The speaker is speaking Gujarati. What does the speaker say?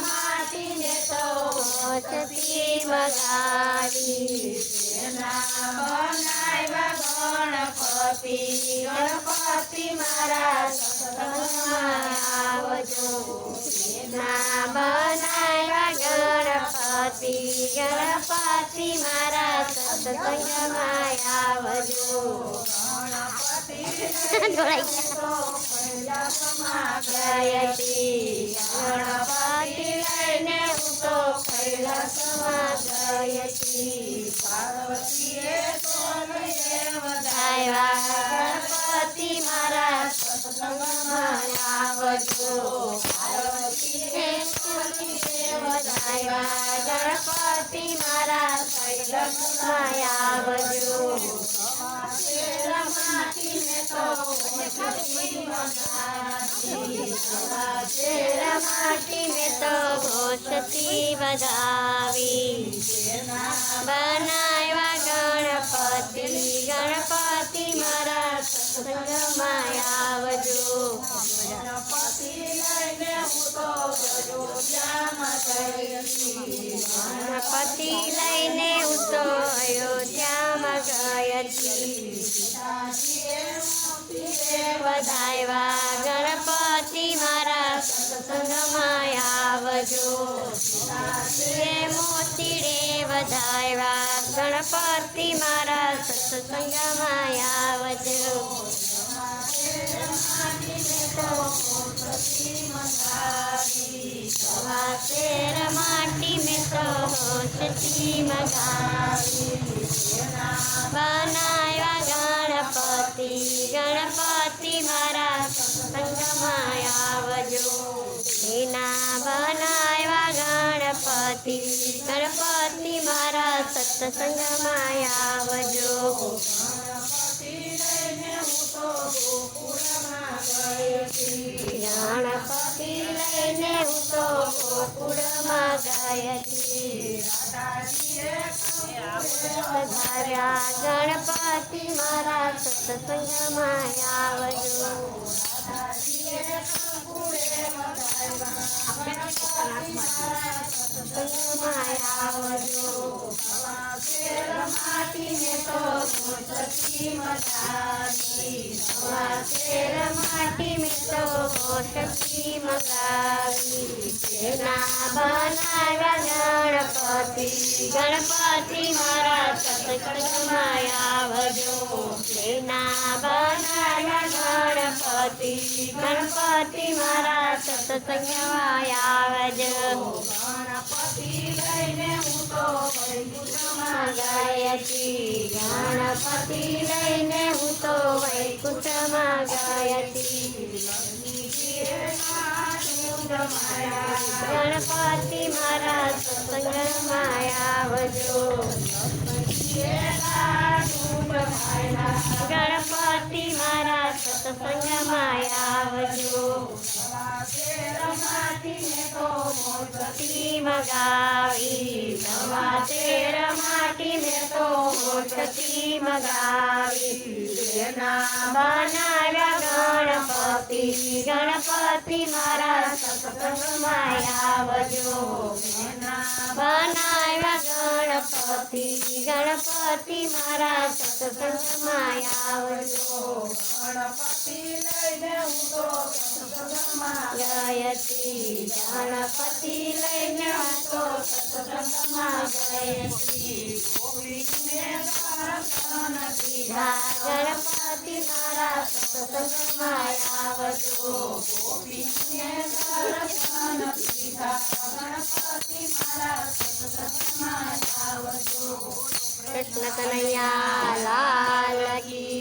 માટીને તો મગાવી ગણપતિ ગણપતિ મારા ના બનાવ્યા ગણપતિ ગણપતિ મારા ગણપતિ મારા સત્સંગમાં આવજો પાર્વતીએ વધાવ્યા ગણપતિ મારા કૈલાસમાં આવજો શેર માટીને તો ભોસતી વધાવી બનાવ્યા ગણપતિ ગણપતિ મારા સત્સંગમાં આવજો. ગણપતિ લઈને ઉતો અયોધ્યામાં ગયતી વધાયવા ગણપતિ મારા સત્સંગમાં આવજો. મોતી રે વધાયવા ગણપતિ મારા સત્સંગમાં આવજો. હોશથી મગાવી બનાવ્યા ગણપતિ ગણપતિ મારા સત્સંગમાં આવજો એના બનાવ્યા ગણપતિ ગણપતિ મારા ગણપતિ લઈને હું ગયતી વધાર્યા ગણપતિ મારા સત્સંગમાં આવજો સત્સંગમાં આવજો શેર માટી મેં તો શક્તિ મગાવી ગણપતિ મારા સત્સંગમાં આવજો તેના બનાવ્યા ગણપતિ ગણપતિ મારા સત્સંગમાં આવજો ગણપતિ લઈને હું તો વૈકુંઠમાં ગાયતી ગણપતિ મારા સત્સંગમાં આવજો ગણપતિ મારા સત્સંગમાં આવજો મોટી મગાવી નવા તેર માટી મેં તો છતી મગાવી બનાવ્યા ગણપતિ ગણપતિ મારા સત્સંગમાં આવજો બનાવ્યા ગણપતિ ગણપતિ મારા સત્સંગમાં આવજો ગણપતિ લઈને હું તો સત્સંગમાં ગયતી ગણપતિ મારા સત્સંગમાં આવજો કૃષ્ણ કનૈયા લાલ કી